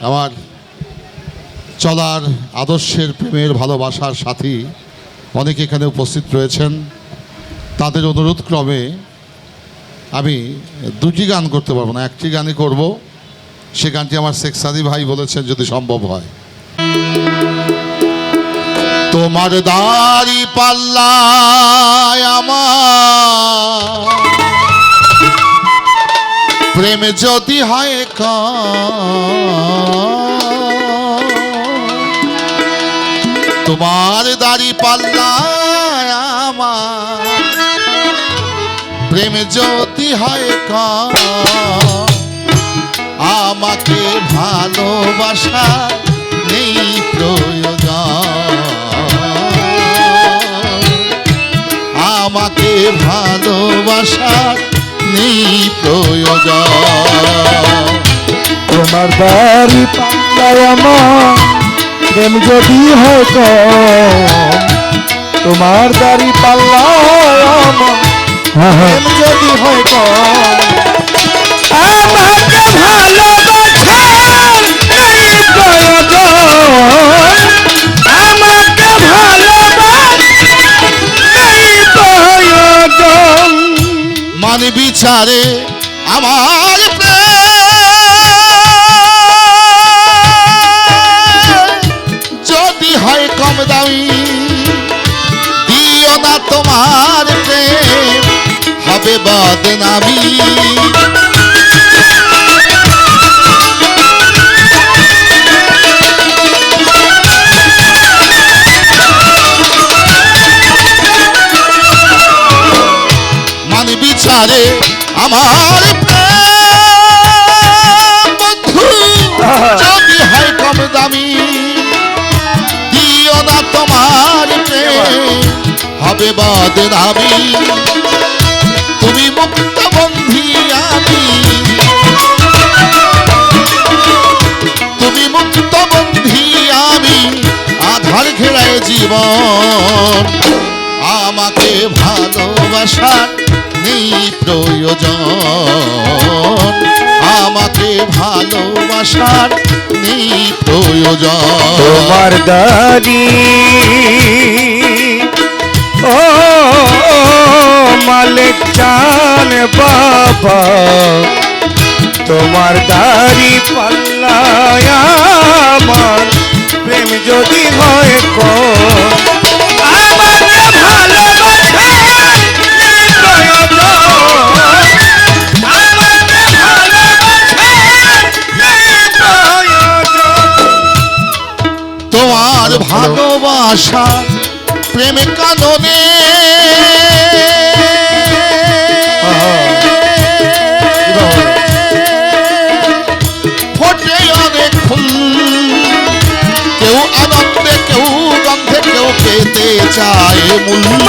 আমার চলার আদর্শের প্রেমের ভালোবাসার সাথী অনেকে এখানে উপস্থিত রয়েছেন। তাদের অনুরোধ ক্রমে আমি দুটি গান করতে পারব না, একটি গানই করব। সে গানটি আমার শেখ সাদি ভাই বলেছেন, যদি সম্ভব হয়। তোমার দাড়ি পাল্লায় আমার প্রেম যদি হয় তোমার দাড়ি পাল্লায় আমার। প্রেম যদি হয় আমাকে ভালোবাসা নেই প্রয়োজন। আমাকে ভালোবাসার নেই প্রয়োজন তোমার বাড়ি পাল্লায় আমার প্রেম যদি হয় তোমার দাড়ি পাল্লায় আমার প্রেম যদি হয় আমাকে ভালোবাসার মান আমার যদি হয় কম দামি দিও না তোমার প্রেম হবে বদনামি। বিচারে হবে বদনামি। তুমি মুক্ত বন্ধি আমি। তুমি মুক্ত বন্ধি আমি আধার ঘেরায় জীবন। আমাকে ভালোবাসার নেই প্রয়োজন। আমাকে ভালোবাসার নেই প্রয়োজন। তোমার দাড়ি ও, মালিক চান বাবা। তোমার দাড়ি পাল্লায় আমার। প্রেম যদি হয় কো ভালোবাসা প্রেম কাননে ফোটে অনেক ফুল। কেউ আনন্দে কেউ গন্ধে কেউ পেতে চায় মূল।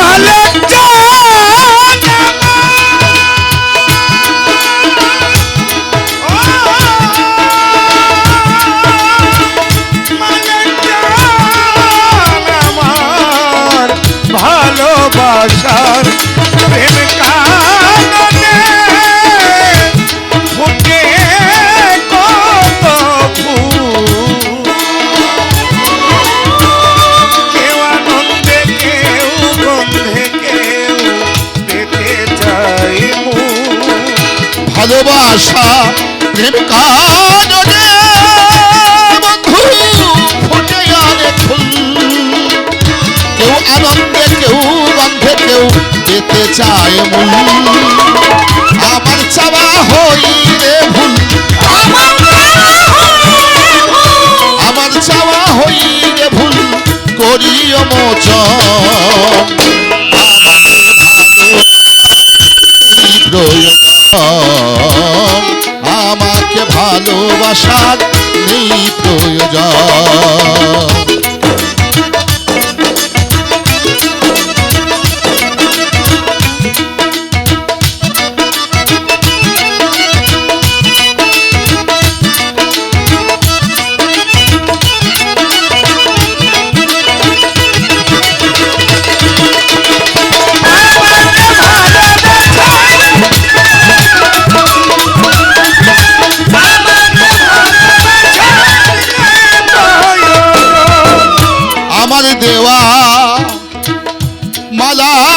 ভালোবাসা প্রেম কাননে বন্ধু, ফুটে অনেক ফুল। কেউ আনন্দে, কেউ গন্ধে, কেউ পেতে চায় মূল আমার চাওয়া হই রে ভুল। আমার চাওয়া হই রে ভুল। করিও মোচন। ভালোবাসার देवा मला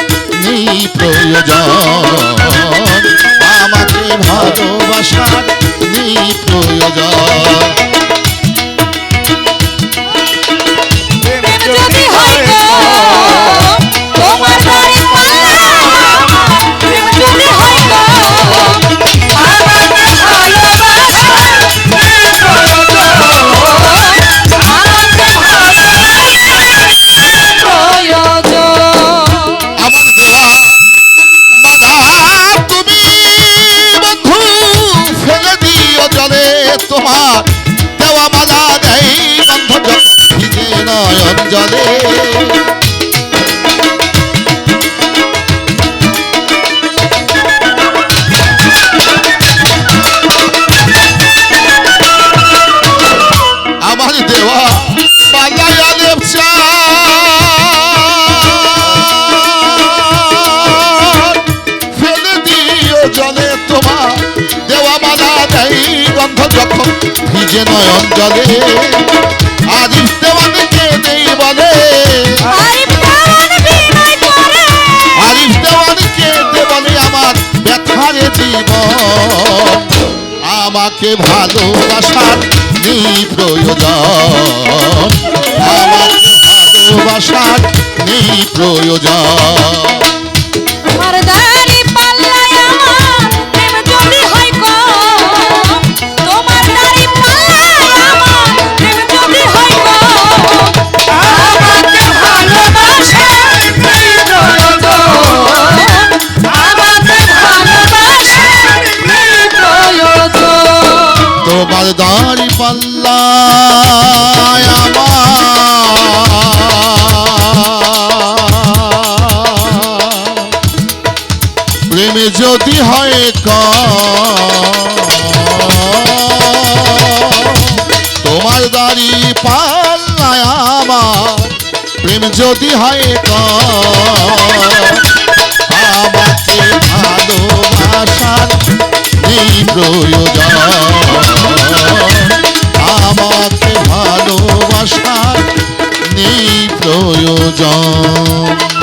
জলে। আমার দেওয়া পাল্লাই আলেপ ফেলে দিও জলে তোমার দেওয়া মালা দেয় গন্ধ যখন ভিজে নয়ন জলে। আমাকে ভালোবাসার নেই প্রয়োজন। আমাকে ভালোবাসার নেই প্রয়োজন। প্রেমে যদি হয় ক তোমার দাড়ি পাল্লায় আমার প্রেম যদি হয় ক আমাকে নেই প্রয়োজন।